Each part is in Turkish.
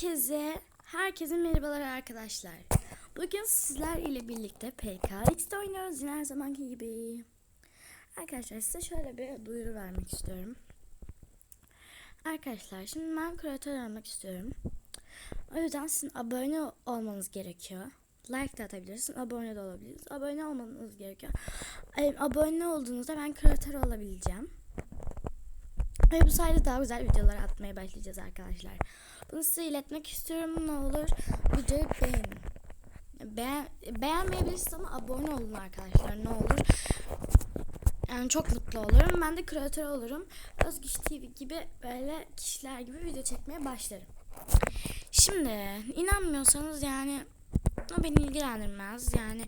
Herkese, herkese merhabalar arkadaşlar. Bugün sizler ile birlikte PKX'de oynuyoruz yine her zamanki gibi. Arkadaşlar size şöyle bir duyuru vermek istiyorum. Arkadaşlar şimdi ben kreatör olmak istiyorum. O yüzden sizin abone olmanız gerekiyor. Like de atabilirsiniz, abone de olabilirsiniz. Abone olmanız gerekiyor. Abone olduğunuzda ben kreatör olabileceğim. Ve bu sayede daha güzel videolar atmaya başlayacağız arkadaşlar. Bunu size iletmek istiyorum ne olur. Videoyu beğenin. Beğen, beğenmeyebilirsiniz ama abone olun arkadaşlar ne olur. Yani çok mutlu olurum. Ben de kreatör olurum. Özgüç TV gibi böyle kişiler gibi video çekmeye başlarım. Şimdi inanmıyorsanız yani o beni ilgilendirmez. Yani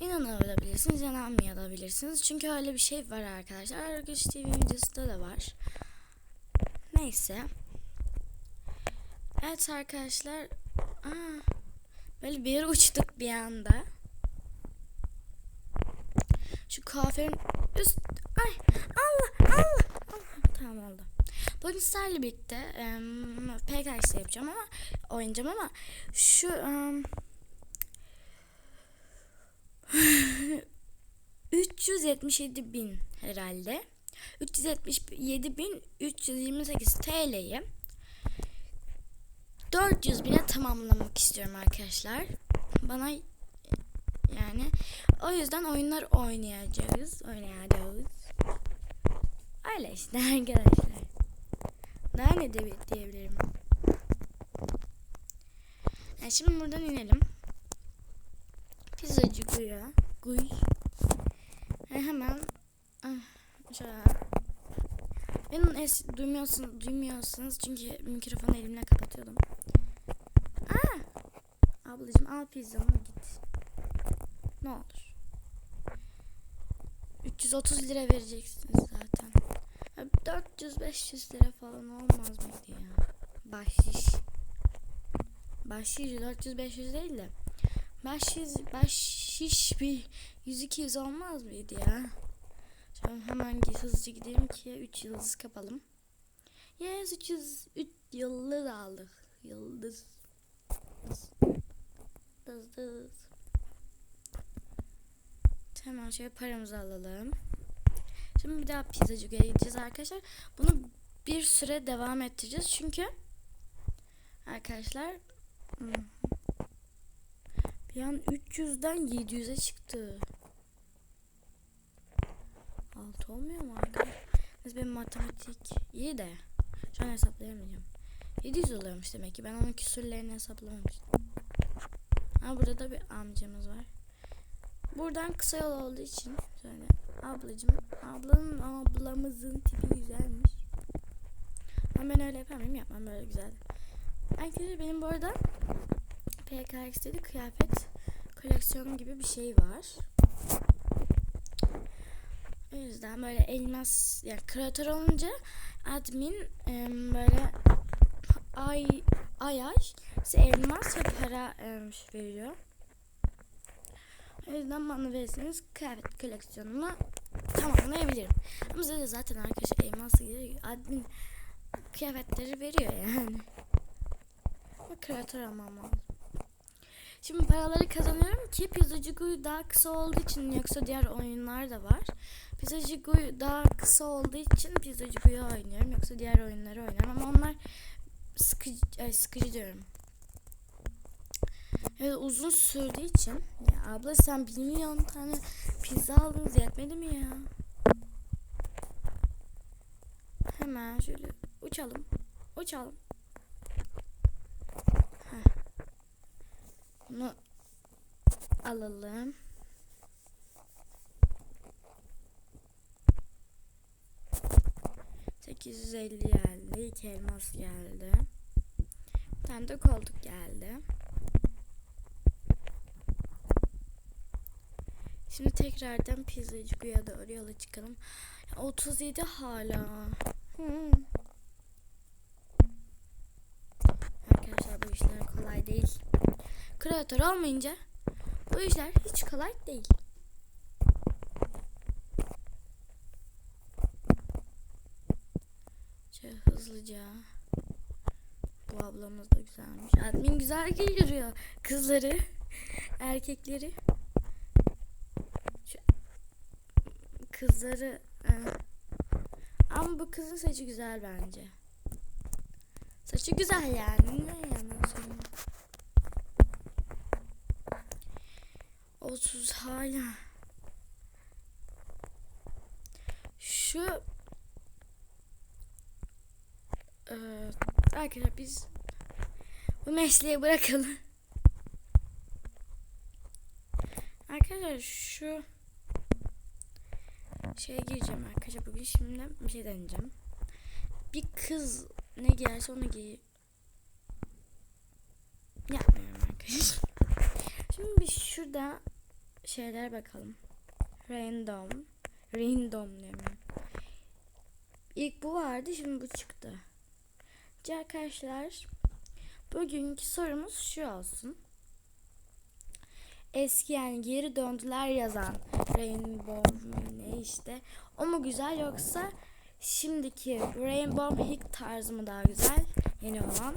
inanabilirsiniz, inanmayabilirsiniz. Çünkü öyle bir şey var arkadaşlar. Özgüç TV videosunda da var. Neyse. Evet arkadaşlar. Aa, böyle bir yere uçtuk bir anda. Şu kuaförün üst... Ay Allah Allah. Allah. Tamam oldu. Bugün sizlerle birlikte um, PKX yapacağım ama oynayacağım ama şu um, 377 bin herhalde. 377.328 TL'yi 400 bine tamamlamak istiyorum arkadaşlar. Bana yani o yüzden oyunlar oynayacağız. Oynayacağız. Öyle işte arkadaşlar. Daha ne de diyebilirim. Yani şimdi buradan inelim. Pizzacı Guya. Guy. Hemen ah, şöyle Beni es duymuyorsunuz, duymuyorsunuz çünkü mikrofonu elimle kapatıyordum. Al pizzanı git. Ne olur. 330 lira vereceksiniz zaten. 400-500 lira falan olmaz mıydı ya? Bahşiş. Bahşiş 400-500 değil de. Bahşiş, bahşiş bir 100-200 olmaz mıydı ya? Şimdi hemen hızlıca gidelim ki 3 yıldız kapalım. Yes 300 3 yıldız aldık. Yıldız. Yıldız. Hemen şöyle paramızı alalım. Şimdi bir daha pizzacıya gideceğiz arkadaşlar. Bunu bir süre devam ettireceğiz çünkü arkadaşlar hmm, bir an 300'den 700'e çıktı. 6 olmuyor mu arkadaşlar? Neyse benim matematik iyi de şu an hesaplayamayacağım. 700 oluyormuş demek ki. Ben onun küsürlerini hesaplamamıştım. Ha burada da bir amcamız var. Buradan kısa yol olduğu için şöyle ablacım ablanın ablamızın tipi güzelmiş. Ama ben öyle yapamayayım yapmam böyle güzel. Arkadaşlar benim bu arada PKX'de de kıyafet koleksiyonu gibi bir şey var. O yüzden böyle elmas yani kreatör olunca admin böyle ay ay ay size elmas ve para e, veriyor. O yüzden bana verirseniz kıyafet koleksiyonunu tamamlayabilirim. Ama size de zaten arkadaşlar elmas. Admin kıyafetleri veriyor yani. Ama kreatör almam lazım. Şimdi paraları kazanıyorum ki Pizzacıgu daha kısa olduğu için yoksa diğer oyunlar da var. Pizzacıgu daha kısa olduğu için Pizzacıgu'yu oynuyorum yoksa diğer oyunları oynuyorum ama onlar sıkıcı, ay sıkıcı diyorum. Evet uzun sürdüğü için ya abla sen bir milyon tane pizza aldınız yetmedi mi ya? Hemen şöyle uçalım. Uçalım. Heh. Bunu alalım. Elli geldi. iki elmas geldi. Bir tane de koltuk geldi. Şimdi tekrardan pizzacıya doğru yola çıkalım. 37 hala. Hmm. Arkadaşlar bu işler kolay değil. Kreatör olmayınca bu işler hiç kolay değil. Şöyle hızlıca Bu ablamız da güzelmiş. Admin güzel geliyor. Kızları, erkekleri. Şu kızları e, ama bu kızın saçı güzel bence. Saçı güzel yani. Ne yalan söyleyeyim. 30 hala. Şu Ee, arkadaşlar biz bu mesleği bırakalım. Arkadaşlar şu şeye gireceğim arkadaşlar bugün şimdi bir şey deneyeceğim. Bir kız ne giyerse onu giy. Yapmıyorum arkadaşlar. Şimdi bir şurada şeyler bakalım. Random. Random diyorum. İlk bu vardı şimdi bu çıktı. Arkadaşlar bugünkü sorumuz şu olsun. Eski yani geri döndüler yazan Rainbow ne işte o mu güzel yoksa şimdiki Rainbow Hick tarzı mı daha güzel yeni olan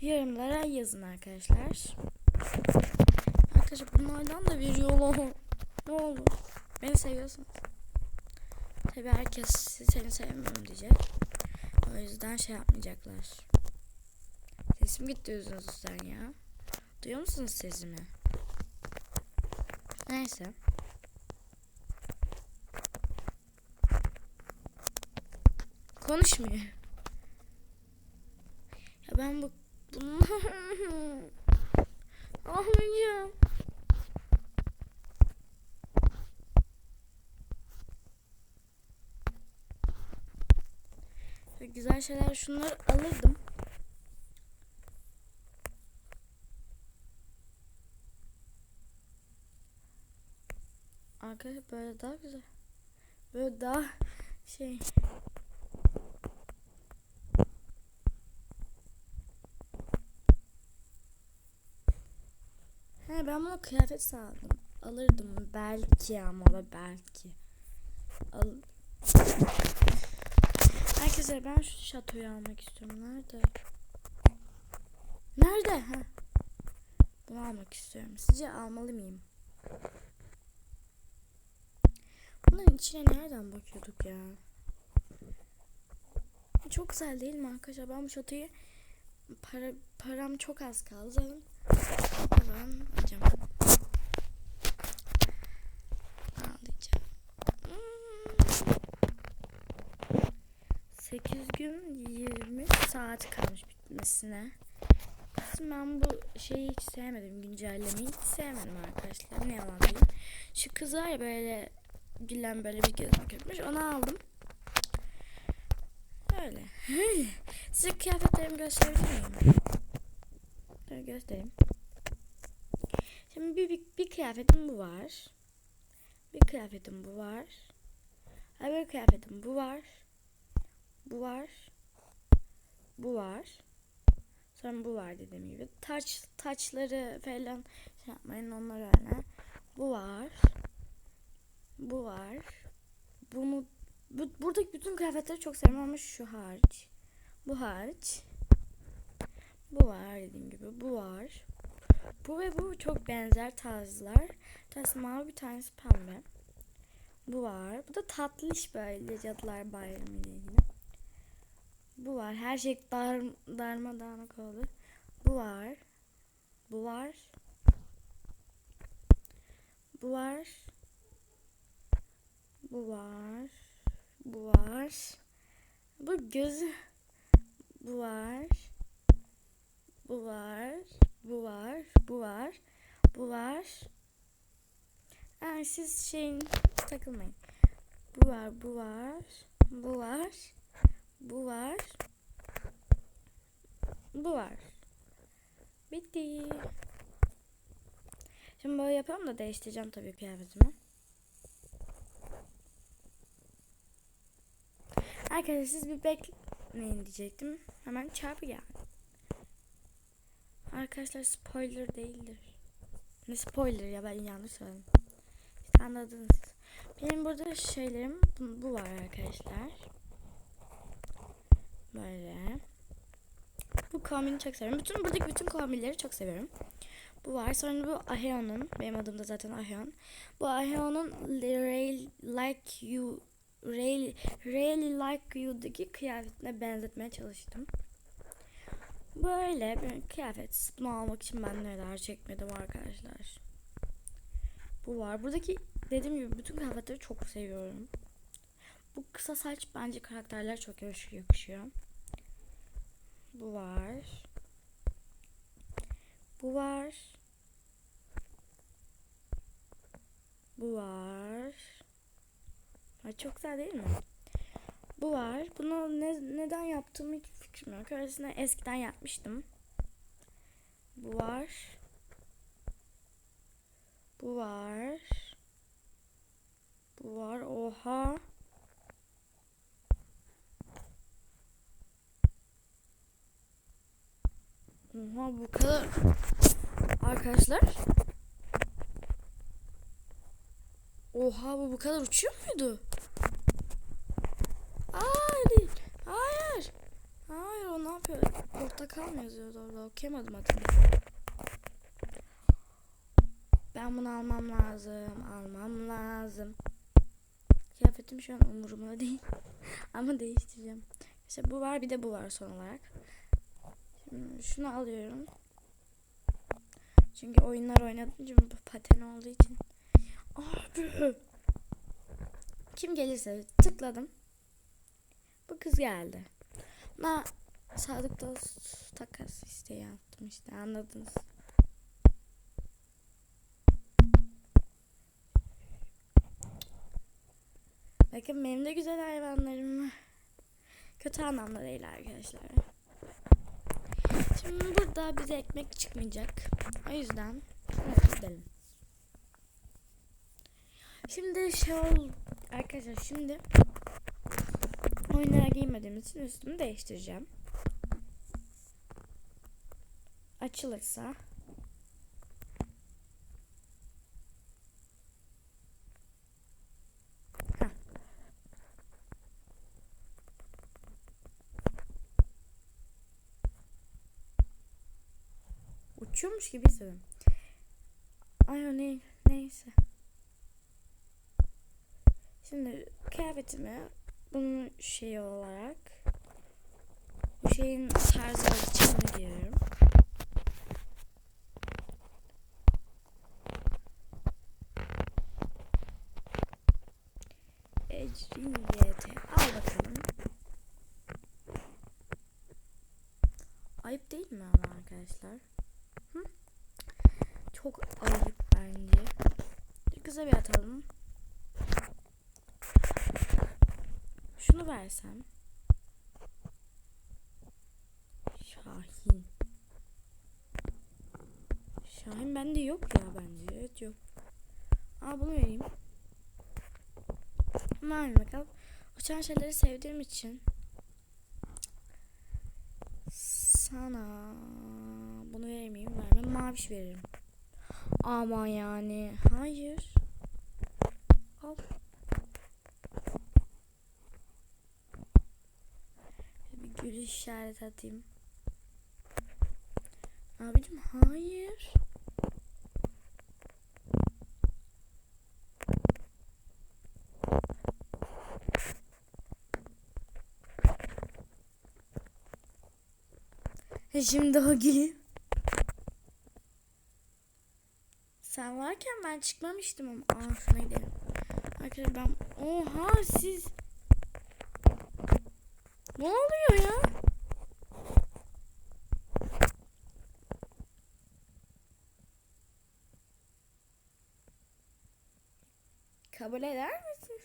yorumlara yazın arkadaşlar. Arkadaşlar bunlardan da bir yol ol- ne olur beni seviyorsunuz. Tabi herkes seni sevmiyorum diyecek. O yüzden şey yapmayacaklar. Sesim gitti yüzünüzden ya. Duyuyor musunuz sesimi? Neyse. Konuşmuyor. Ya ben bu bunu Ağlayacağım. Ve güzel şeyler şunları alırdım. Arkadaşlar böyle daha güzel. Böyle daha şey. He ben bunu kıyafet sandım. Alırdım belki ama da belki. Al Herkese ben şu şatoyu almak istiyorum. Nerede? Nerede? Ha. Bunu almak istiyorum. Sizce almalı mıyım? Bunların içine nereden bakıyorduk ya? Çok güzel değil mi arkadaşlar? Ben bu şatoyu para, param çok az kaldı. Zaman alacağım. Ağlayacağım. Hmm. 8 gün 20 saat kalmış bitmesine. Ben bu şeyi hiç sevmedim. Güncellemeyi hiç sevmedim arkadaşlar. Ne yalan diyeyim. Şu kız var ya böyle gülen böyle bir gözüm köpmüş. Onu aldım. Öyle. Size kıyafetlerimi gösterebilir miyim? Dur göstereyim. Şimdi bir, bir, bir kıyafetim bu var. Bir kıyafetim bu var. Bir kıyafetim bu var. Bu var. Bu var. Sonra bu var dediğim gibi. Taç taçları falan şey yapmayın onlar öyle. Bu var. Bu var. Bunu bu, buradaki bütün kıyafetleri çok seviyorum ama şu hariç. Bu hariç. Bu var dediğim gibi. Bu var. Bu ve bu çok benzer tarzlar. Bir tanesi mavi bir tanesi pembe. Bu var. Bu da tatlış böyle Cadılar Bayramı ile ilgili. Bu var. Her şey dar, darmadağınık oldu. Bu var. Bu var. Bu var. Bu var. Bu var. Bu gözü. Bu var. Bu var. Bu var. Bu var. Bu var. Yani siz şeyin takılmayın. Bu var. Bu var. Bu var. Bu var. Bu var. Bitti. Şimdi böyle yapalım da değiştireceğim tabii kıyafetimi. Arkadaşlar siz bir bekleyin diyecektim. Hemen çarpı geldi. Arkadaşlar spoiler değildir. Ne spoiler ya ben yanlış söyledim. İşte anladınız. Benim burada şeylerim bu, var arkadaşlar. Böyle. Bu kombini çok seviyorum. Bütün buradaki bütün kombinleri çok seviyorum. Bu var. Sonra bu Aheon'un. Benim adım da zaten Aheon. Bu Aheon'un Like You Really, really Like You'daki kıyafetine benzetmeye çalıştım. Böyle bir kıyafet. Bunu almak için ben neler çekmedim arkadaşlar. Bu var. Buradaki dediğim gibi bütün kıyafetleri çok seviyorum. Bu kısa saç bence karakterler çok yakışıyor. Bu var. Bu var. Bu var. Ay çok güzel değil mi? Bu var. Bunu ne, neden yaptığımı hiç fikrim yok. Öylesine eskiden yapmıştım. Bu var. Bu var. Bu var. Oha. Oha bu kadar. Arkadaşlar. Oha bu bu kadar uçuyor muydu? Hayır. Hayır. Hayır o ne yapıyor? Portakal mı yazıyordu orada? Okuyamadım adını. Ben bunu almam lazım. Almam lazım. Kıyafetim şu an umurumda değil. Ama değiştireceğim. İşte bu var bir de bu var son olarak. Şimdi şunu alıyorum. Çünkü oyunlar oynadınca bu paten olduğu için. Abi. Kim gelirse tıkladım. Bu kız geldi. Buna Sadık Dost takas isteği yaptım işte anladınız. Bakın benim de güzel hayvanlarım var. Kötü anlamda değil arkadaşlar. Şimdi burada bize ekmek çıkmayacak. O yüzden gidelim. Şimdi şey ol arkadaşlar şimdi oyunlara giymediğimiz için üstümü değiştireceğim. Açılırsa. Uçuyormuş gibi hissediyorum. Ay o ne, neyse. Şimdi kıyafetimi bunun şeyi olarak bu şeyin tarzı olarak içine giyiyorum. Ecriyete. Al bakalım. Ayıp değil mi ama arkadaşlar? Hı? Çok ayıp bence. Kıza bir atalım. Şunu versem. Şahin. Şahin bende yok ya bence. Evet yok. Aa bunu vereyim. Mavi bakalım. Uçan şeyleri sevdiğim için sana bunu vermeyeyim. Vermem. Maviş veririm. Ama yani hayır. Al. Bir gül işaret atayım. Abicim hayır. E Şimdi o gülüyor. Sen varken ben çıkmamıştım ama. Aa şuna gidelim. Arkadaşlar ben... Oha siz... Ne oluyor ya? Kabul eder misin?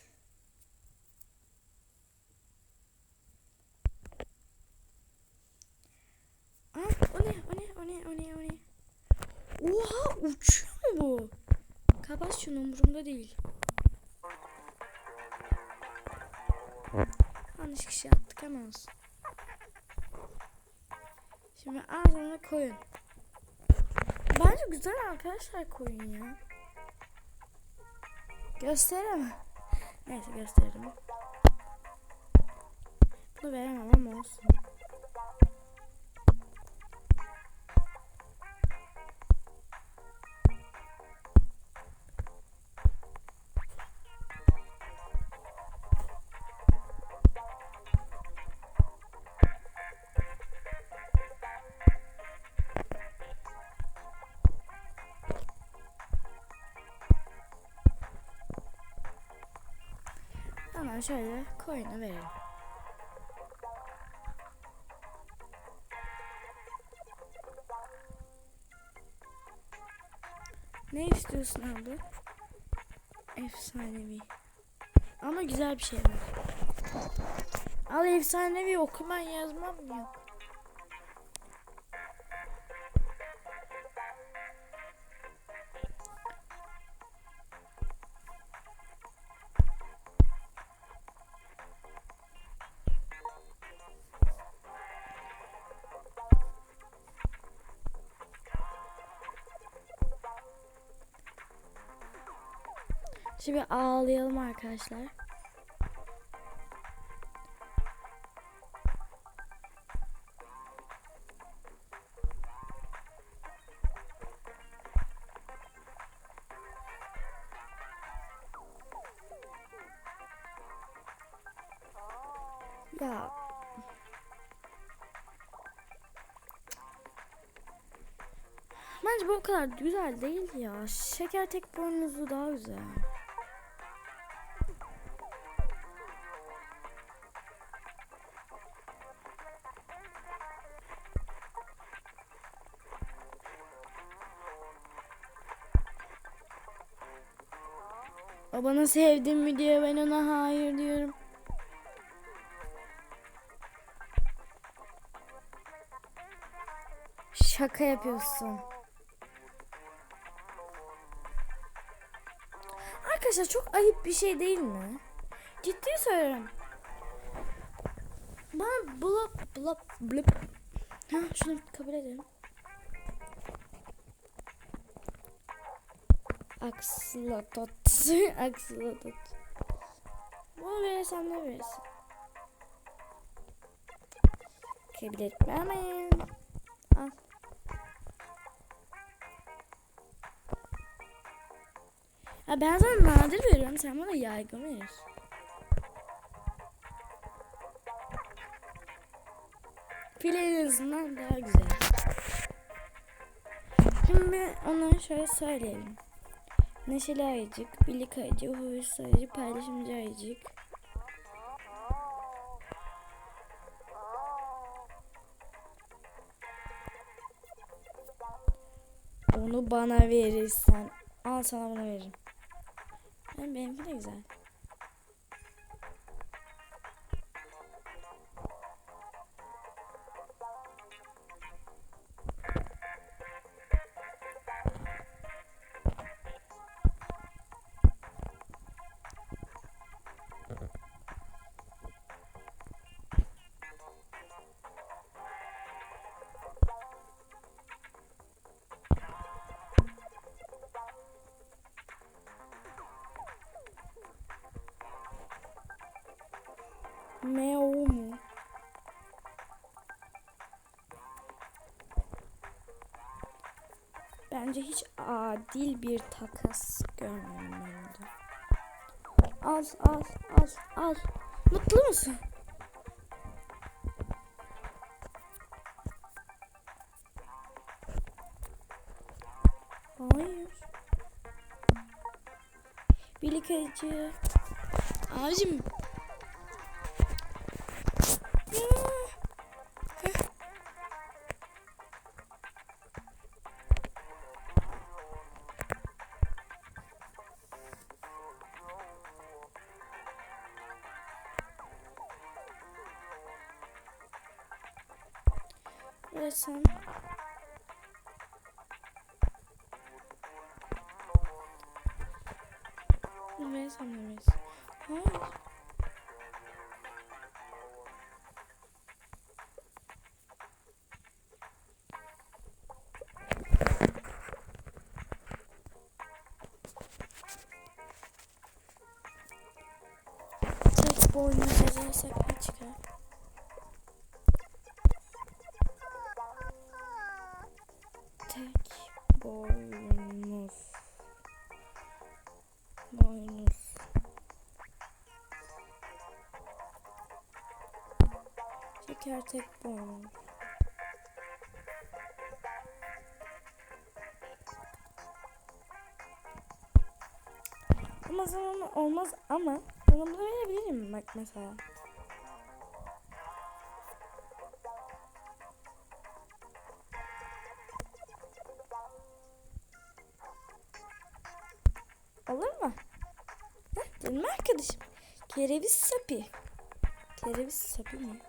Aa, o ne? O ne? O ne? O ne? O ne? Oha uçuyor mu bu? Kapat şunu umurumda değil. Yanlış kişi yaptık ama olsun. Şimdi ağzına koyun. Bence güzel arkadaşlar koyun ya. Gösteremem. Neyse gösteririm. Bunu veremem ama olsun. Zaman şöyle koyunu verelim. Ne istiyorsun abla? Efsanevi. Ama güzel bir şey var. Al efsanevi okuman yazmam yok. Şimdi ağlayalım arkadaşlar. Ya Bence bu kadar güzel değil ya. Şeker tek boynuzlu daha güzel. O bana sevdim mi diyor ben ona hayır diyorum. Şaka yapıyorsun. Arkadaşlar çok ayıp bir şey değil mi? Ciddi söylüyorum. Bana blop blop blop. Ha şunu kabul edelim. Axolotl. Axolotl. Bunu verirsen ne verirsin? Kabul etmem. Al. Ya ben sana nadir veriyorum. Sen bana yaygın verirsin. File en daha güzel. Şimdi onu şöyle söyleyelim. Neşeli ayıcık, birlik ayıcık, huysuz ayıcık, paylaşımcı ayıcık. Onu bana verirsen. Al sana bunu veririm. Yani benimki de güzel. Bence hiç adil bir takas görmedim ben. Al al al al. Mutlu musun? Hayır. Birlik acı. Abicim Tek boynu yazarsak ne çıkar? Tek boynuz. Boynuz. Şeker tek boynuz. Ama zaman olmaz ama Bunu verebilirim bak mesela. Olur mu? Heh, canım arkadaşım. Kereviz sapi. Kereviz sapi mi?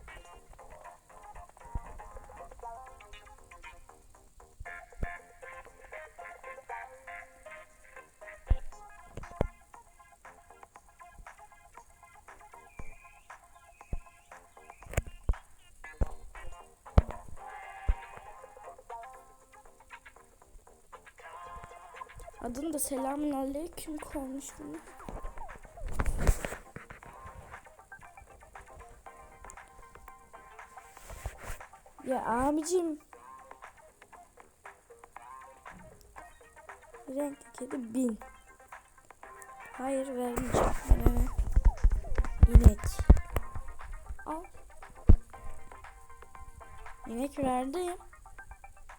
Adını da selamun aleyküm koymuş bunu. Ya abicim. Renkli kedi bin. Hayır vermeyeceğim. Veremem. İnek. Al. İnek verdim.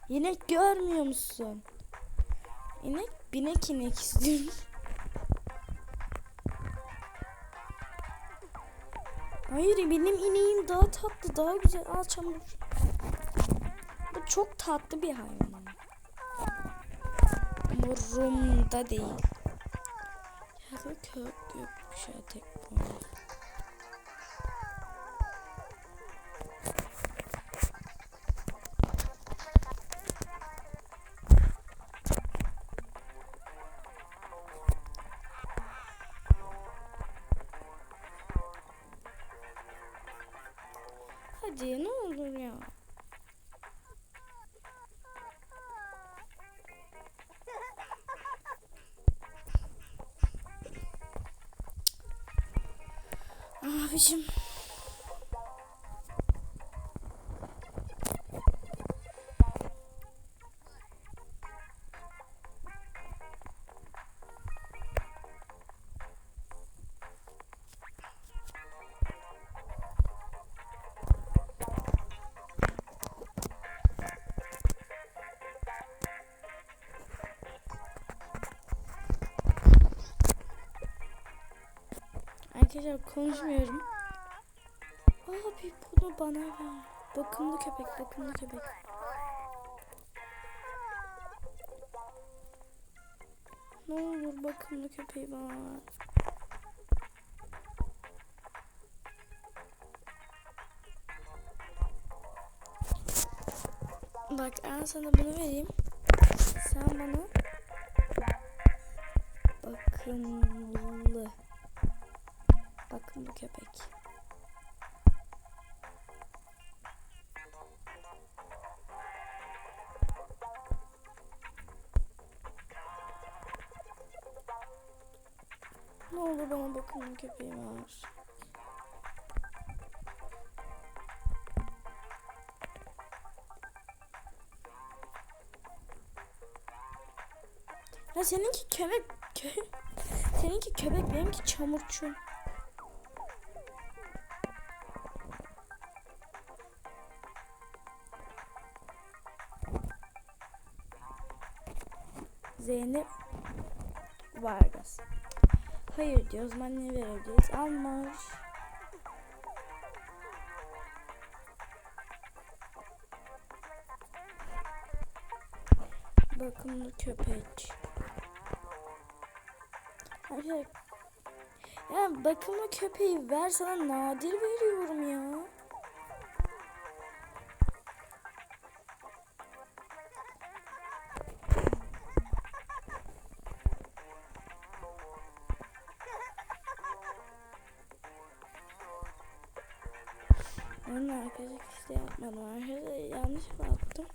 İnek görmüyor musun? İnek binek inek istiyorum. Hayır benim ineğim daha tatlı daha güzel. Al çamur. Bu çok tatlı bir hayvan. Umurumda değil. Ya da kök yok şey tek bu. Abicim. Arkadaşlar konuşmuyorum. Abi bunu bana ver. Bakımlı köpek, bakımlı köpek. Ne olur bakımlı köpeği bana ver. Bak ben sana bunu vereyim. Sen bana bakımlı bakımlı köpek. Ne olur bana bakımlı köpeği ver. Ya seninki köpek kö seninki köpek benimki çamurçu. Zeynep Vargas. Hayır diyoruz. Ne vereceğiz? Almış. Bakımlı köpek. Hayır. Ya bakımlı köpeği ver sana nadir veriyorum ya. Yapmadım. Arkadaşlar yanlış baktım.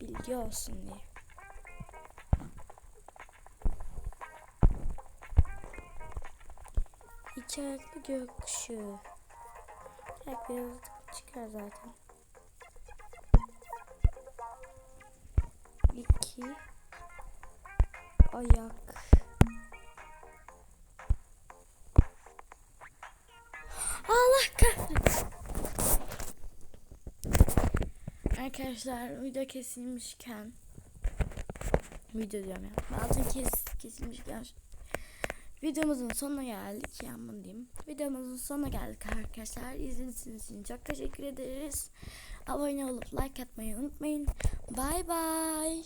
Bilgi olsun diye. İki ayaklı gökkuşağı. Tek bir çıkar zaten. İki ayak. Arkadaşlar video kesilmişken video diyorum ya. Bazen kes, kesilmişken Videomuzun sonuna geldik. Yanman diyeyim. Videomuzun sonuna geldik arkadaşlar. İzlediğiniz için çok teşekkür ederiz. Abone olup like atmayı unutmayın. Bay bay.